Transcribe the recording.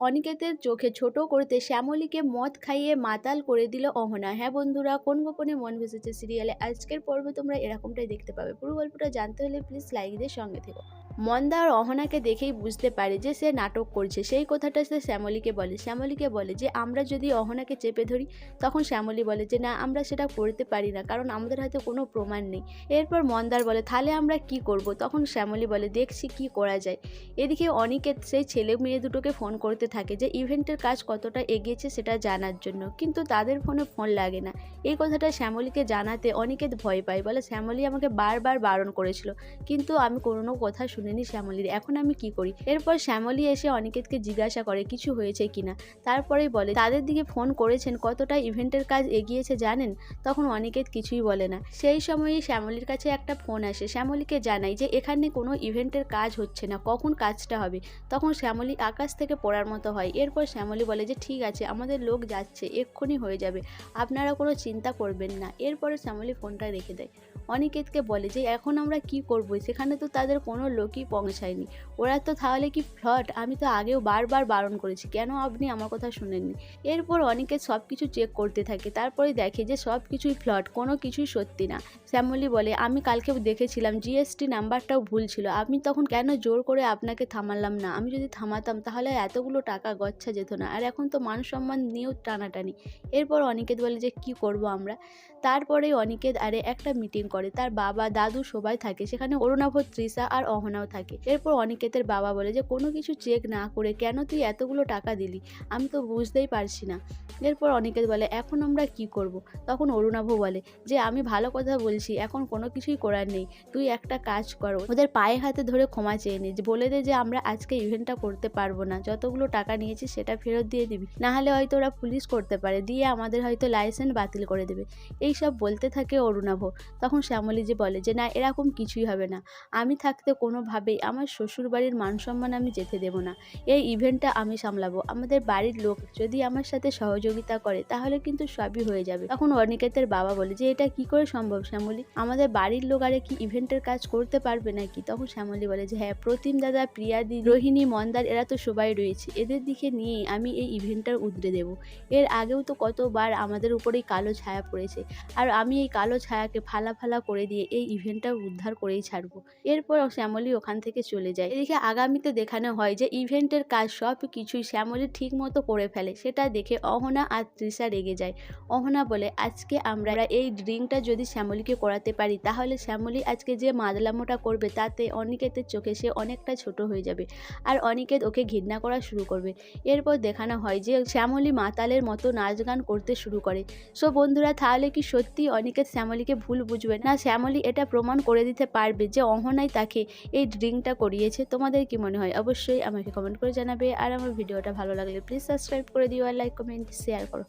অনিকেতের চোখে ছোট করতে শ্যামলীকে মদ খাইয়ে মাতাল করে দিল অহনা। হ্যাঁ বন্ধুরা, কোন গোপনে মন ভেসেছে সিরিয়ালে? আজকের পর্বে তোমরা এরকমটাই দেখতে পাবে। পুরো গল্পটা জানতে হলে প্লিজ লাইক দিয়ে সঙ্গে থেকো। মন্দা আর অহনাকে দেখেই বুঝতে পারে যে সে নাটক করছে। সেই কথাটা সে শ্যামলীকে বলে। শ্যামলীকে বলে যে, আমরা যদি অহনাকে চেপে ধরি, তখন শ্যামলী বলে যে, না, আমরা সেটা করতে পারি না, কারণ আমাদের হাতে কোনো প্রমাণ নেই। এরপর মন্দার বলে, তাহলে আমরা কি করব? তখন শ্যামলী বলে, দেখছি কি করা যায়। এদিকে অনিকেত সেই ছেলে মেয়ে দুটোকে ফোন করতে থাকে যে ইভেন্টের কাজ কতটা এগিয়েছে সেটা জানার জন্য। কিন্তু তাদের ফোনে ফোন লাগে না। এই কথাটা শ্যামলীকে জানাতে অনিকেত ভয় পায়। বলে, শ্যামলী আমাকে বারবার বারণ করেছিল। কিন্তু আমি কোনো কথা শুনিনি শ্যামলীর। এখন আমি কি করি? এরপর শ্যামলী এসে অনিকেতকে জিজ্ঞাসা করে, কিছু হয়েছে কিনা তারপরেই বলে, তাদের দিকে ফোন করেছেন? কতটা ইভেন্টের কাজ এগিয়েছে জানেন? তখন অনিকেত কিছুই বলে না। সেই সময়ই শ্যামলীর কাছে একটা ফোন আসে। শ্যামলীকে জানাই যে, এখানে কোনো ইভেন্টের কাজ হচ্ছে না। কখন কাজটা হবে? তখন শ্যামলী আকাশ থেকে পড়ার মতো হয়। এরপর শ্যামলী বলে যে, ঠিক আছে, আমাদের লোক যাচ্ছে, এক্ষুনি হয়ে যাবে। আপনারা কোনো চিন্তা করবেন না। এরপরে শ্যামলী ফোনটা রেখে দেয়। অনিকেতকে বলে যে, এখন আমরা কি করব? সেখানে তো তাদের কোনো লোকই পৌঁছায়নি। ওরা তো তাহলে কি ফ্লট আমি তো আগেও বারবার বারণ করেছি। কেন আপনি আমার কথা শুনেননি? এরপর অনিকেত সব কিছু চেক করতে থাকে। তারপরে দেখে যে সব কিছুই ফ্লট কোনো কিছুই সত্যি না। শ্যামলী বলে, আমি কালকে দেখেছিলাম, জিএসটি নাম্বারটাও ভুল ছিল। আমি তখন কেন জোর করে আপনাকে থামালাম না? আমি যদি থামাতাম, তাহলে এতগুলো টাকা গচ্ছা যেত না। আর এখন তো মান সম্মান নিয়েও টানাটানি। এরপর অনিকেত বলে যে, কি করব আমরা? তারপরে অনিকেত আরে একটা মিটিং করে। তার বাবা, দাদু সবাই থাকে। সেখানে অরুণাভ, তৃষা আর অহনাও থাকে। এরপর অনিকেতের বাবা বলে যে, কোনো কিছু চেক না করে কেন তুই এতগুলো টাকা দিলি? আমি তো বুঝতেই পারছি না। এরপর অনিকেত বলে, এখন আমরা কি করব। তখন অরুণাভ বলে যে, আমি ভালো কথা বলছি, এখন কোনো কিছুই করার নেই। তুই একটা কাজ কর। ওদের পায়ে হাতে ধরে ক্ষমা চেয়ে নে। যে বলে দে যে, আমরা আজকে ইভেন্টটা করতে পারব না। যতগুলো টাকা নিয়েছি সেটা ফেরত দিয়ে দিবি। নাহলে হয়তো ওরা পুলিশ করতে পারে। দিয়ে আমাদের হয়তো লাইসেন্স বাতিল করে দেবে। এইসব বলতে থাকে অরুণাভ। তখন শ্যামলী যে বলে যে, না, এরকম কিছুই হবে না। আমি থাকতে কোনোভাবেই আমার শ্বশুর বাড়ির মান সম্মান আমি যেতে দেবো না। এই ইভেন্টটা আমি সামলাবো। আমাদের বাড়ির লোক যদি আমার সাথে সহযোগিতা করে, তাহলে কিন্তু সবই হয়ে যাবে। তখন অনিকেতের বাবা বলে, যে, এটা কি করে সম্ভব শ্যামলী? আমাদের বাড়ির লোক আরে কি ইভেন্টের কাজ করতে পারবে নাকি? তখন শ্যামলী বলে যে হ্যাঁ প্রতিম দাদা প্রিয়াদি রোহিণী, মন্দার, এরা তো সবাই রয়েছে। এদের দিকে নিয়েই আমি এই ইভেন্টটার উদ্রে দেব। এর আগেও তো কতবার আমাদের উপরেই কালো ছায়া পড়েছে। আর আমি এই কালো ছায়াকে ফালা ফালা করে দিয়ে এই ইভেন্টটা উদ্ধার করেই ছাড়বো। এরপর শ্যামলী ওখান থেকে চলে যায়। এদিকে আগামীতে দেখানো হয় যে ইভেন্টের কাজ সব কিছুই শ্যামলী ঠিক মতো করে ফেলে। সেটা দেখে অহনা আর তৃষা রেগে যায়। অহনা বলে, আজকে আমরা এই ড্রিঙ্কটা যদি শ্যামলীকে করাতে পারি, তাহলে শ্যামলী আজকে যে মাদলামোটা করবে, তাতে অনিকেতের চোখে সে অনেকটা ছোট হয়ে যাবে আর অনিকেত ওকে ঘৃণা করা শুরু করবে। এরপর দেখানো হয় যে শ্যামলী মাতালের মতো নাচ গান করতে শুরু করে। সো বন্ধুরা, তাহলে কি সত্যি অনিকেত শ্যামলীকে ভুল বুঝবে না শ্যামলী এটা প্রমাণ করে দিতে পারবে যে অহনাই তাকে এই ড্রিঙ্কটা করিয়েছে। তোমাদের কি মনে হয়? অবশ্যই আমাকে কমেন্ট করে জানাবে। আর আমার ভিডিওটা ভালো লাগলে প্লিজ সাবস্ক্রাইব করে দিও আর লাইক কমেন্ট শেয়ার করো।